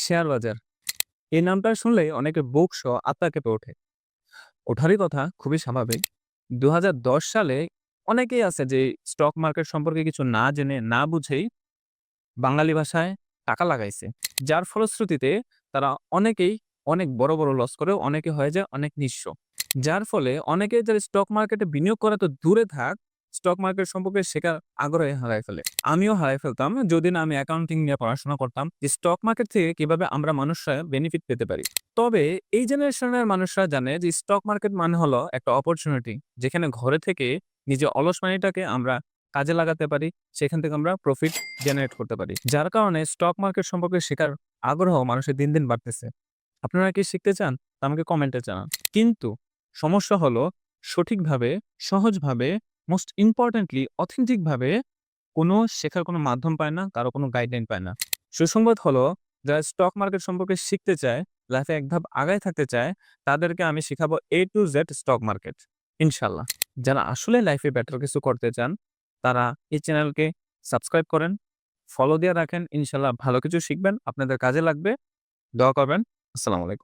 Share বাজার। এই নামটা শুনলেই অনেকের বুক সহ আত্মা কেঁপে ওঠে। ওঠারই কথা খুবই স্বাভাবিক। ২০১০ সালে অনেকেই আছে যে স্টক মার্কেট সম্পর্কে কিছু না জেনে, না বুঝেই বাঙালি ভাষায় টাকা লাগাইছে। যার ফলশ্রুতিতে তারা অনেকেই অনেক বড়, বড় লস করেও অনেকে হয়ে যায় অনেক নিঃস্ব। যার ফলে অনেকে যারা স্টক মার্কেটে বিনিয়োগ করা তো দূরে থাক, স্টক মার্কেট সম্পর্কে শেখার আগ্রহে হারায় ফেলে। আমিও হারায় ফেলতাম যদি না আমি অ্যাকাউন্টিং নিয়ে পড়াশোনা করতাম। যে স্টক মার্কেট থেকে কীভাবে আমরা মানুষরা বেনিফিট পেতে পারি। তবে এই জেনারেশনের মানুষরা জানে যে স্টক মার্কেট মানে হলো একটা অপরচুনিটি। যেখানে ঘরে থেকে নিজের অলস মানিটাকে আমরা কাজে লাগাতে পারি। সেখান থেকে আমরা প্রফিট জেনারেট করতে পারি। যার কারণে স্টক মার্কেট সম্পর্কে শেখার আগ্রহ মানুষের দিন, দিন বাড়তেছে। আপনারা কি শিখতে চান? তা আমাকে কমেন্টে জানান। কিন্তু সমস্যা হলো সঠিকভাবে, সহজভাবে, মোস্ট ইম্পোর্টেন্টলি অথেন্টিক ভাবে কোনো শেখার কোনো মাধ্যম পায় না, কারও কোনো গাইডলাইন পায় না। সুসংবাদ হলো যারা স্টক মার্কেট সম্পর্কে শিখতে চায়, লাইফে এক ধাপ আগায় থাকতে চায়, তাদেরকে আমি শিখাবো A to Z stock market. ইনশাআল্লাহ। যারা আসলে লাইফে বেটার কিছু করতে চান, তারা এই চ্যানেলকে সাবস্ক্রাইব করেন, ফলো দিয়ে রাখেন। ইনশাল্লাহ ভালো কিছু শিখবেন, আপনাদের কাজে লাগবে। দোয়া করবেন। আসসালামু আলাইকুম।